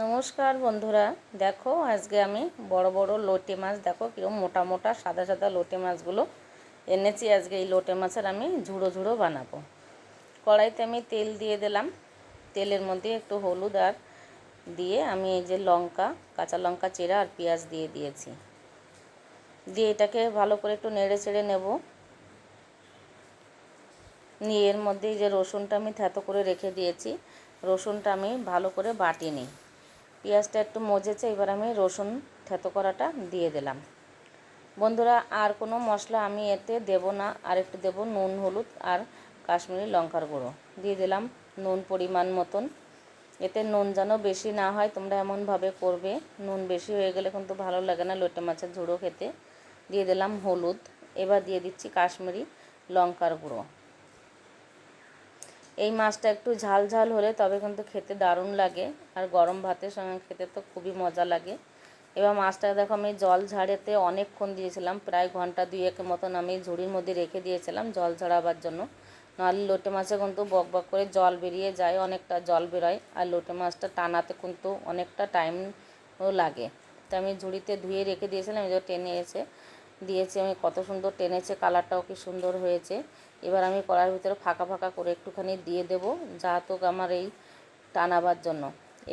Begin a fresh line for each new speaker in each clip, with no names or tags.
নমস্কার বন্ধুরা। দেখো, আজকে আমি বড় বড় লোটে মাছ, দেখো কীরকম মোটা মোটা, সাদা সাদা লোটে মাছগুলো এনেছি। আজকে এই লোটে মাছের আমি ঝুড়ো ঝুড়ো বানাবো। কড়াইতে আমি তেল দিয়ে দিলাম। তেলের মধ্যে একটু হলুদ আর দিয়ে আমি এই যে লঙ্কা, কাঁচা লঙ্কা চেরা আর পেঁয়াজ দিয়ে দিয়েছি। দিয়ে এটাকে ভালো করে একটু নেড়ে চেড়ে নেব। নিয়ে এর মধ্যে এই যে রসুনটা আমি থেতো করে রেখে দিয়েছি। রসুনটা আমি ভালো করে বাটি নিই পেঁয়াজটা একটু মজেছে, এবার আমি রসুন থেতো করাটা দিয়ে দিলাম। বন্ধুরা, আর কোনো মশলা আমি এতে দেব না, আর একটু দেবো নুন, হলুদ আর কাশ্মীরি লঙ্কার গুঁড়ো। দিয়ে দিলাম নুন পরিমাণ মতন। এতে নুন যেন বেশি না হয়, তোমরা এমনভাবে করবে। নুন বেশি হয়ে গেলে কিন্তু ভালো লাগে না লোটে মাছের ঝুড়ো খেতে। দিয়ে দিলাম হলুদ। এবার দিয়ে দিচ্ছি কাশ্মীরি লঙ্কার গুঁড়ো। এই মাছটা একটু ঝাল ঝাল হলে তবে কিন্তু খেতে দারুণ লাগে। আর গরম ভাতের সঙ্গে খেতে তো খুবই মজা লাগে। এবার মাছটা দেখো আমি জল ঝাড়েতে অনেকক্ষণ দিয়েছিলাম, প্রায় ঘণ্টা দুয়েকের মতন আমি ঝুড়ির মধ্যে রেখে দিয়েছিলাম জল ঝাড়াবার জন্য। নাহলে লোটে মাছে কিন্তু বক বক করে জল বেরিয়ে যায়, অনেকটা জল বেরোয়। আর লোটে মাছটা টানাতে কিন্তু অনেকটা টাইমও লাগে। তো আমি ঝুড়িতে ধুয়ে রেখে দিয়েছিলাম যে টেনে এসে দিয়েছি, আমি কত সুন্দর টেনেছে, কালারটাও কি সুন্দর হয়েছে। এবার আমি কড়ার ভিতরে ফাঁকা ফাঁকা করে একটুখানি দিয়ে দেব যাহাতক আমার এই টানাবার জন্য।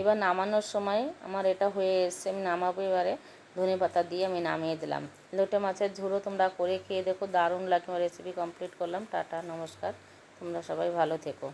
এবার নামানোর সময় আমার এটা হয়ে এসছে, আমি নামাবো এবারে। ধনে পাতা দিয়ে আমি নামিয়ে দিলাম। লোটে মাছের ঝুড়ো তোমরা করে খেয়ে দেখো, দারুণ লাগে। রেসিপি কমপ্লিট করলাম, টাটা, নমস্কার। তোমরা সবাই ভালো থেকো।